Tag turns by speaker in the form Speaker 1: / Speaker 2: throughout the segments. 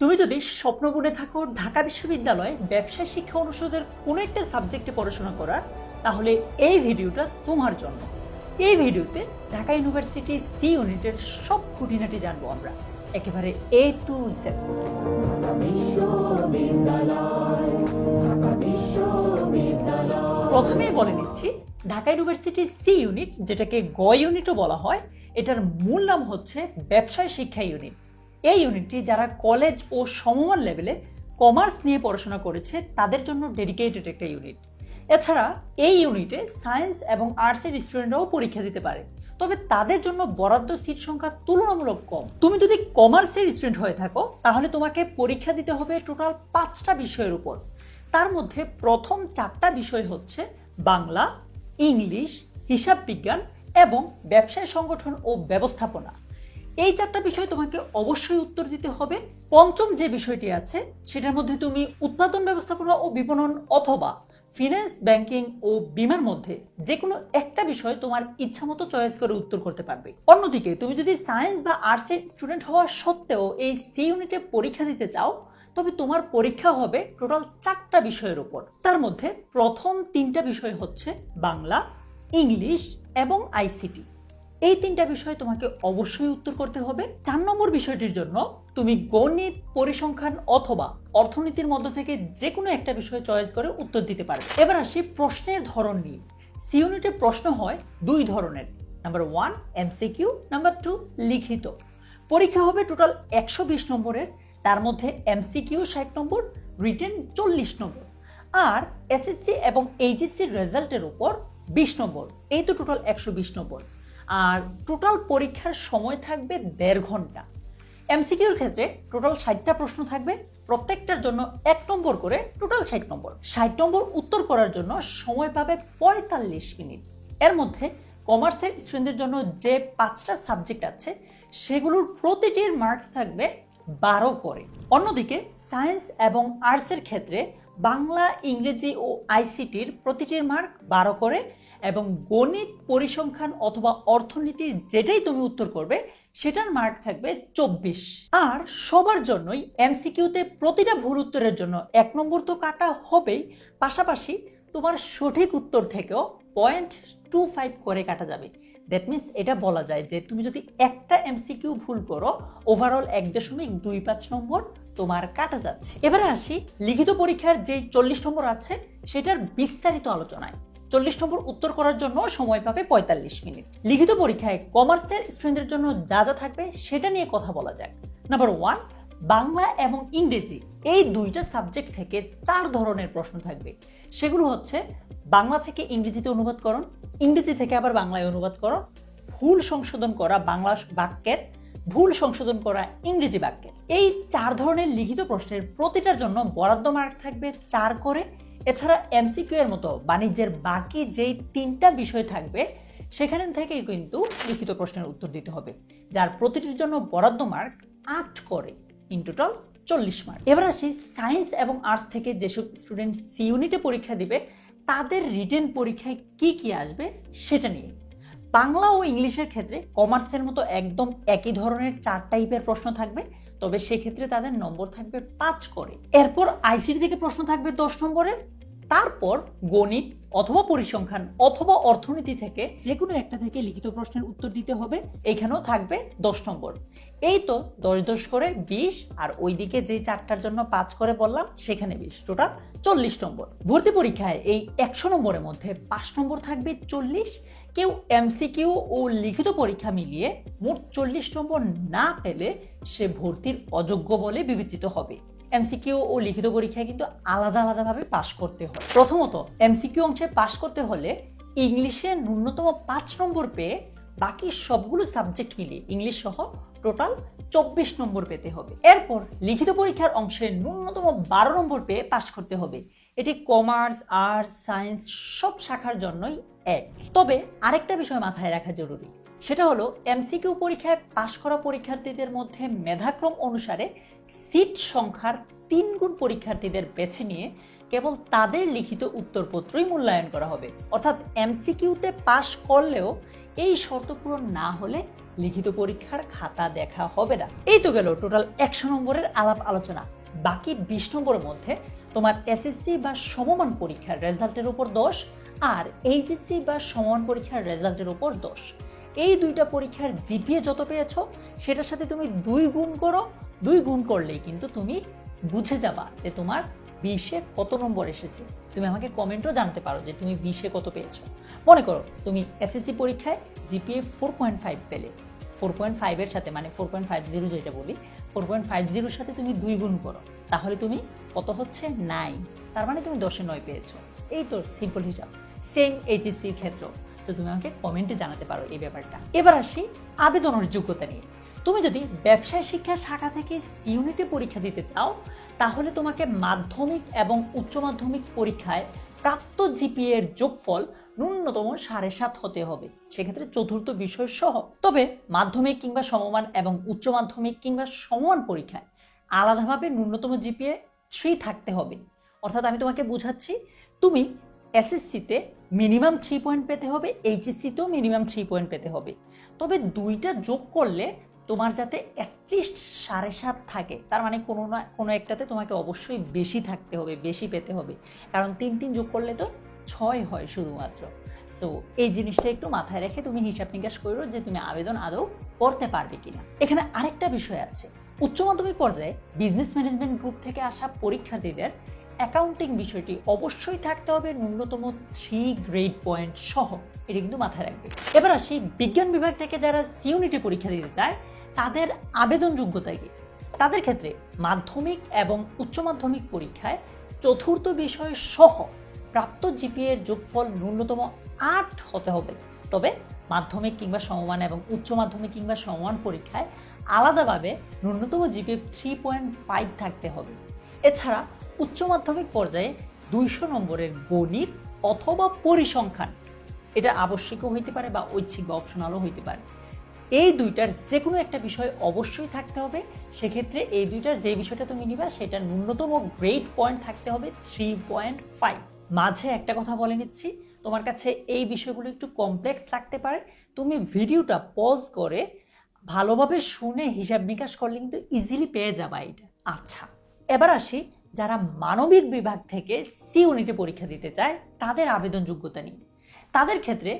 Speaker 1: তুমি যদি স্বপ্ন বুনে থাকো ঢাকা বিশ্ববিদ্যালয়ে ব্যবসায় শিক্ষা অনুষদের কোনো একটা সাবজেক্টে পড়াশোনা করার, তাহলে এই ভিডিওটা তোমার জন্য। এই ভিডিওতে ঢাকা ইউনিভার্সিটি সি ইউনিটের সব খুঁটিনাটি জানব আমরা। একেবারে এ টু জেড প্রথমেই বলে নিচ্ছি, ঢাকা ইউনিভার্সিটি সি ইউনিট, যেটাকে গ ইউনিটও বলা হয়, এটার মূল নাম হচ্ছে ব্যবসায় শিক্ষা ইউনিট। এই ইউনিটটি যারা কলেজ ও সমমান লেভেলে কমার্স নিয়ে পড়াশোনা করেছে, তাদের জন্য ডেডিকেটেড একটা ইউনিট এছাড়া এই ইউনিটে সায়েন্স এবং আর্টসের স্টুডেন্টরাও পরীক্ষা দিতে পারে। তবে তাদের জন্য বরাদ্দ সিট সংখ্যা তুলনামূলক কম। তুমি যদি কমার্সের স্টুডেন্ট হয়ে থাকো, তাহলে তোমাকে পরীক্ষা দিতে হবে টোটাল পাঁচটা বিষয়ের উপর। তার মধ্যে প্রথম চারটা বিষয় হচ্ছে বাংলা, ইংলিশ, হিসাব বিজ্ঞান এবং ব্যবসায় সংগঠন ও ব্যবস্থাপনা। এই চারটা বিষয় তোমাকে অবশ্যই উত্তর দিতে হবে। পঞ্চম যে বিষয়টি আছে, সেটার মধ্যে তুমি উৎপাদন ব্যবস্থাপনা ও বিপণন অথবা ফিনান্স ব্যাংকিং ও বিমার মধ্যে যে কোনো একটা বিষয় তোমার ইচ্ছা মতো চয়েস করে উত্তর করতে পারবে। অন্যদিকে তুমি যদি সায়েন্স বা আর্টসের স্টুডেন্ট হওয়া সত্ত্বেও এই সি ইউনিটে পরীক্ষা দিতে চাও, তবে তোমার পরীক্ষা হবে টোটাল চারটা বিষয়ের উপর। তার মধ্যে প্রথম তিনটা বিষয় হচ্ছে বাংলা, ইংলিশ এবং আইসিটি এই তিনটা বিষয় তোমাকে অবশ্যই উত্তর করতে হবে। চার নম্বর বিষয়টির জন্য তুমি গণিত, পরিসংখ্যান অথবা অর্থনীতির মধ্য থেকে যে কোনো একটা বিষয় চয়েস করে উত্তর দিতে পারবে। এবার আসি প্রশ্নের ধরন নিয়ে। সি ইউনিটে প্রশ্ন হয় দুই ধরনের number one MCQ number two লিখিত। পরীক্ষা হবে টোটাল একশো বিশ নম্বরের, তার মধ্যে এমসিকিউ ষাট নম্বর রিটেন চল্লিশ নম্বর। আর এসএসসি এবং এইচএসসির রেজাল্টের উপর বিশ নম্বর, এই তো টোটাল একশো বিশ নম্বর। আর টোটাল পরীক্ষার সময় থাকবে দেড় ঘণ্টা। এমসিকিউর ক্ষেত্রে টোটাল ষাটটা প্রশ্ন থাকবে, প্রত্যেকটার জন্য এক নম্বর করে টোটাল ষাট নম্বর। ষাট নম্বর উত্তর করার জন্য সময় পাবে পঁয়তাল্লিশ মিনিট। এর মধ্যে কমার্সের স্টুডেন্টদের জন্য যে পাঁচটা সাবজেক্ট আছে, সেগুলোর প্রতিটির মার্কস থাকবে বারো করে। অন্যদিকে সায়েন্স এবং আর্টসের ক্ষেত্রে বাংলা, ইংরেজি ও আইসিটির প্রতিটির মার্ক বারো করে এবং গণিত পরিসংখ্যান অথবা অর্থনীতির যেটাই তুমি উত্তর করবে, সেটার মার্ক থাকবে চব্বিশ। আর সবার জন্যই এমসিকিউতে প্রতিটা ভুল উত্তরের জন্য এক নম্বর তো কাটা হবেই, পাশাপাশি তোমার সঠিক উত্তর থেকেও পয়েন্ট টু ফাইভ করে কাটা যাবে। দ্যাট মিনস এটা বলা যায় যে তুমি যদি একটা এমসিকিউ ভুল করো ওভারঅল এক দশমিক দুই পাঁচ নম্বর তোমার কাটা যাচ্ছে। এবারে আসি, লিখিত পরীক্ষার যে চল্লিশ নম্বর আছে, সেটার বিস্তারিত আলোচনায়। চল্লিশ নম্বর উত্তর করার জন্য সময় পাবে পঁয়তাল্লিশ মিনিট। লিখিত পরীক্ষায় কমার্সের স্টুডেন্টদের জন্য যা যা থাকবে সেটা নিয়ে কথা বলা যাক। নাম্বার ওয়ান বাংলা এবং ইংরেজি এই দুইটা সাবজেক্ট থেকে চার ধরনের প্রশ্ন থাকবে। সেগুলো হচ্ছে, বাংলা থেকে ইংরেজিতে অনুবাদ করণ, ইংরেজি থেকে আবার বাংলায় অনুবাদ করো ভুল সংশোধন করা বাংলা বাক্যের, ভুল সংশোধন করা ইংরেজি বাক্যের। এই চার ধরনের লিখিত প্রশ্নের প্রতিটার জন্য বরাদ্দ মার্ক থাকবে চার করে। এছাড়া এমসিকিউ এর মতো বাণিজ্যের বাকি যেই তিনটা বিষয় থাকবে, সেখান থেকেই কিন্তু লিখিত প্রশ্নের উত্তর দিতে হবে, যার প্রতিটির জন্য বরাদ্দ মার্ক আট করে ইন টোটাল চল্লিশ মার্ক এবার আসি সায়েন্স এবং আর্টস থেকে যেসব স্টুডেন্ট সি ইউনিটে পরীক্ষা দিবে, তাদের রিটেন পরীক্ষায় কি কি আসবে সেটা নিয়ে। বাংলা ও ইংলিশের ক্ষেত্রে কমার্সের মতো একদম একই ধরনের চার টাইপের প্রশ্ন থাকবে তবে সেক্ষেত্রে তাদের নম্বর থাকবে পাঁচ করে। এরপর আইসিটি থেকে প্রশ্ন থাকবে দশ নম্বরের। তারপর গণিত অথবা পরিসংখ্যান অথবা অর্থনীতি থেকে যে কোনো একটা থেকে লিখিত প্রশ্নের উত্তর দিতে হবে। এখানেও থাকবে দশ নম্বর। এই তো দশ দশ করে বিশ আর ওইদিকে যে চারটার জন্য পাঁচ করে বললাম, সেখানে বিশ। টোটাল চল্লিশ নম্বর। ভর্তি পরীক্ষায় এই একশো নম্বরের মধ্যে পাঁচ নম্বর থাকবে চল্লিশ কেউ এমসিকিউ ও লিখিত পরীক্ষা মিলিয়ে মোট চল্লিশ নম্বর না পেলে সে ভর্তির অযোগ্য বলে বিবেচিত হবে। এমসিকিউ ও লিখিত পরীক্ষায় কিন্তু আলাদা আলাদাভাবে পাশ করতে হয়। প্রথমত, এমসিকিউ অংশে পাশ করতে হলে ইংলিশে ন্যূনতম পাঁচ নম্বর পেয়ে বাকি সবগুলো সাবজেক্ট মিলিয়ে ইংলিশ সহ টোটাল চব্বিশ নম্বর পেতে হবে। এরপর লিখিত পরীক্ষার অংশে ন্যূনতম বারো নম্বর পেয়ে পাশ করতে হবে। এটি কমার্স, আর্টস, সায়েন্স সব শাখার জন্যই এক। তবে আরেকটা বিষয় মাথায় রাখা জরুরি। সেটা হলো, এমসিকিউ পরীক্ষায় পাশ করা পরীক্ষার্থীদের মধ্যে মেধাক্রম অনুসারে সিট সংখ্যার তিন গুণ পরীক্ষার্থীদের বেছে নিয়ে কেবল তাদের লিখিত উত্তরপত্রই মূল্যায়ন করা হবে। অর্থাৎ এমসিকিউতে পাশ করলেও এই শর্ত পূরণ না হলে লিখিত পরীক্ষার খাতা দেখা হবে না। এই তো গেল টোটাল একশো নম্বরের আলাপ আলোচনা। বাকি বিশ নম্বরের মধ্যে তোমার এসএসসি বা সমমান পরীক্ষার রেজাল্টের উপর দশ আর এইচএসসি বা সমমান পরীক্ষার রেজাল্টের উপর দশ এই দুইটা পরীক্ষার জিপিএ যত পেয়েছ, সেটার সাথে তুমি দুই গুণ করো। দুই গুণ করলেই কিন্তু তুমি বুঝে যাবা যে তোমার বিশে কত নম্বর এসেছে। তুমি আমাকে কমেন্টও জানতে পারো যে তুমি বিশে কত পেয়েছ। মনে করো তুমি এসএসসি পরীক্ষায় জিপিএ ফোর পয়েন্ট ফাইভ পেলে। ফোর পয়েন্ট ফাইভের সাথে মানে ফোর পয়েন্ট ফাইভ জিরো যেটা বলি ফোর পয়েন্ট ফাইভ জিরোর সাথে তুমি দুই গুণ করো। তাহলে তুমি কত হচ্ছে? নাইন তার মানে তুমি দশে নয় পেয়েছ। এই তো সিম্পল হিসাব। সেম এইচএসসির ক্ষেত্রেও তো তুমি আমাকে কমেন্টে জানাতে পারো এই ব্যাপারটা। এবার আসি আবেদনের যোগ্যতা নিয়ে। তুমি যদি ব্যবসায় শিক্ষা শাখা থেকে ইউনিটে পরীক্ষা দিতে চাও, তাহলে তোমাকে মাধ্যমিক এবং উচ্চ মাধ্যমিক পরীক্ষায় প্রাপ্ত জিপিএ এর যোগফল ন্যূনতম সাড়ে সাত হতে হবে। সেক্ষেত্রে চতুর্থ বিষয় সহ, তবে মাধ্যমিক কিংবা সমমান এবং উচ্চ মাধ্যমিক কিংবা সমমান পরীক্ষায় আলাদাভাবে ন্যূনতম জিপিএ থ্রি থাকতে হবে। অর্থাৎ আমি তোমাকে বুঝাচ্ছি, তুমি এসএসসিতে মিনিমাম থ্রি পয়েন্ট পেতে হবে এইচএসসিতেও মিনিমাম থ্রি পয়েন্ট পেতে হবে। তবে দুইটা যোগ করলে তোমার যাতে অ্যাটলিস্ট সাড়ে সাত থাকে, তার মানে কোনো না, কোনো একটাতে তোমাকে অবশ্যই বেশি থাকতে হবে, বেশি পেতে হবে। কারণ তিন তিন যোগ করলে তো ছয় হয় শুধুমাত্র। সো এই জিনিসটা একটু মাথায় রেখে তুমি হিসাব নিকাশ করো যে তুমি আবেদন আদৌ করতে পারবে কিনা। এখানে আরেকটা বিষয় আছে। উচ্চ মাধ্যমিক পর্যায়ে বিজনেস ম্যানেজমেন্ট গ্রুপ থেকে আসা পরীক্ষার্থীদের অ্যাকাউন্টিং বিষয়টি অবশ্যই থাকতে হবে ন্যূনতম থ্রি গ্রেড পয়েন্ট সহ। এটা কিন্তু মাথায় রাখবে। এবার আসি বিজ্ঞান বিভাগ থেকে যারা সিউনিটি পরীক্ষা দিতে চায়, তাদের আবেদন যোগ্যতা কি? তাদের ক্ষেত্রে মাধ্যমিক এবং উচ্চ মাধ্যমিক পরীক্ষায় চতুর্থ বিষয় সহ প্রাপ্ত জিপিএর যোগফল ন্যূনতম আট হতে হবে। তবে মাধ্যমিক কিংবা সমমান এবং উচ্চ মাধ্যমিক কিংবা সমমান পরীক্ষায় আলাদাভাবে ন্যূনতম জিপিএ থ্রি পয়েন্ট ফাইভ থাকতে হবে। এছাড়া উচ্চ মাধ্যমিক পর্যায়ে দুইশো নম্বরের গণিত অথবা পরিসংখ্যান, এটা আবশ্যিকও হইতে পারে বা ঐচ্ছিক বা অপশনালও হইতে পারে। এই দুইটার যে কোনো একটা বিষয় অবশ্যই থাকতে হবে। সেক্ষেত্রে এই দুইটার যে বিষয়টা তুমি নিবা সেটা ন্যূনতম গ্রেড পয়েন্ট থাকতে হবে থ্রি পয়েন্ট ফাইভ মাঝে একটা কথা বলে নিচ্ছি। তোমার কাছে এই বিষয়গুলো একটু কমপ্লেক্স লাগতে পারে। তুমি ভিডিওটা পজ করে ভালোভাবে শুনে হিসাব নিকাশ করলে কিন্তু ইজিলি পেয়ে যাবা এটা আচ্ছা এবার আসি যারা মানবিক বিভাগ থেকে সি ইউনিটে পরীক্ষা দিতে চায়, তাদের আবেদন যোগ্যতা নিয়ে। তাদের ক্ষেত্রে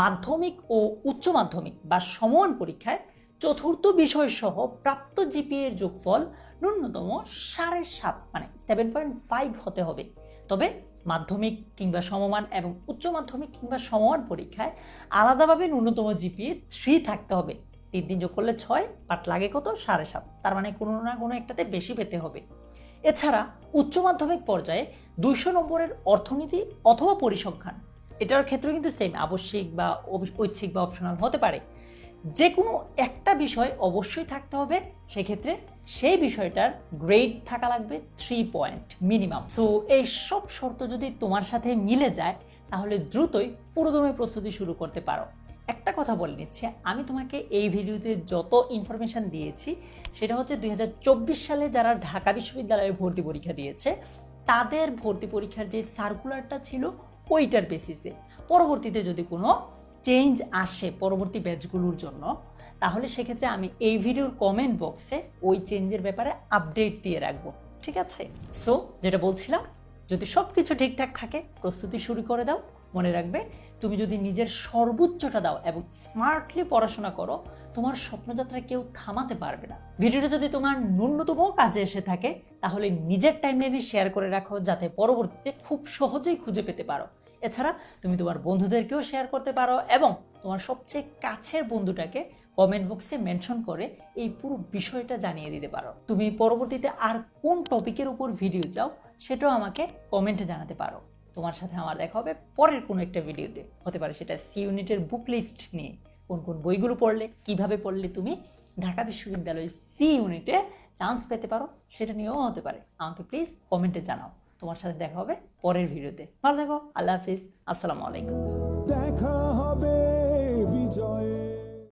Speaker 1: মাধ্যমিক ও উচ্চ মাধ্যমিক বা সমান পরীক্ষায় চতুর্থ বিষয় সহ প্রাপ্ত জিপিএ এর যোগফল ন্যূনতম সাড়ে সাত মানে সেভেন পয়েন্ট ফাইভ হতে হবে। তবে মাধ্যমিক কিংবা সমমান এবং উচ্চ মাধ্যমিক কিংবা সমমান পরীক্ষায় আলাদাভাবে ন্যূনতম জিপিএ থ্রি থাকতে হবে। তিন দিন যোগ করলে ছয় বাট লাগে কত? সাড়ে সাত। তার মানে কোনো না কোনো একটাতে বেশি পেতে হবে। এছাড়া উচ্চ মাধ্যমিক পর্যায়ে দুইশো নম্বরের অর্থনীতি অথবা পরিসংখ্যান, এটার ক্ষেত্রে কিন্তু সেম আবশ্যিক বা ঐচ্ছিক বা অপশনাল হতে পারে। যে কোনো একটা বিষয় অবশ্যই থাকতে হবে, সেক্ষেত্রে সেই বিষয়টার গ্রেড থাকা লাগবে থ্রি পয়েন্ট মিনিমাম সো এই সব শর্ত যদি তোমার সাথে মিলে যায়, তাহলে দ্রুতই পুরোদমে প্রস্তুতি শুরু করতে পারো। একটা কথা বলে নিচ্ছে, আমি তোমাকে এই ভিডিওতে যত ইনফরমেশন দিয়েছি, সেটা হচ্ছে দুই হাজার চব্বিশ সালে যারা ঢাকা বিশ্ববিদ্যালয়ে ভর্তি পরীক্ষা দিয়েছে, তাদের ভর্তি পরীক্ষার যে সার্কুলারটা ছিল, ওইটার বেসিসে পরবর্তীতে যদি কোনো চেঞ্জ আসে, পরবর্তী ব্যাচগুলোর জন্য তাহলে সেক্ষেত্রে আমি এই ভিডিওর কমেন্ট বক্সে ওই চেঞ্জের ব্যাপারে আপডেট দিয়ে রাখব, ঠিক আছে? সো যেটা বলছিলাম, যদি সব কিছু ঠিকঠাক থাকে, প্রস্তুতি শুরু করে দাও, মনে রাখবে, তুমি যদি নিজের সর্বোচ্চটা দাও এবং স্মার্টলি পড়াশোনা করো, তোমার স্বপ্নযাত্রা কেউ থামাতে পারবে না। ভিডিওটা যদি তোমার ন্যূনতম কাজে এসে থাকে, তাহলে নিজের টাইমলাইনে শেয়ার করে রাখো, যাতে পরবর্তীতে খুব সহজেই খুঁজে পেতে পারো। এছাড়া, তুমি তোমার বন্ধুদেরকেও শেয়ার করতে পারো এবং তোমার সবচেয়ে কাছের বন্ধুটাকে কমেন্ট বক্সে মেনশন করে এই পুরো বিষয়টা জানিয়ে দিতে পারো। তুমি পরবর্তীতে আর কোন টপিকের উপর ভিডিও চাও, সেটাও আমাকে কমেন্টে জানাতে পারো। তোমার সাথে আমার দেখা হবে পরের কোনো একটা ভিডিওতে হতে পারে সেটা সি ইউনিটের বুক লিস্ট নিয়ে। কোন কোন বইগুলো পড়লে, কীভাবে পড়লে তুমি ঢাকা বিশ্ববিদ্যালয়ের সি ইউনিটে চান্স পেতে পারো, সেটা নিয়েও হতে পারে। আমাকে প্লিজ কমেন্টে জানাও। তোমার সাথে দেখা হবে পরের ভিডিওতে ভালো থাকো, আল্লাহ হাফিজ। আসসালামু আলাইকুম।
Speaker 2: দেখা হবে বিজয়ে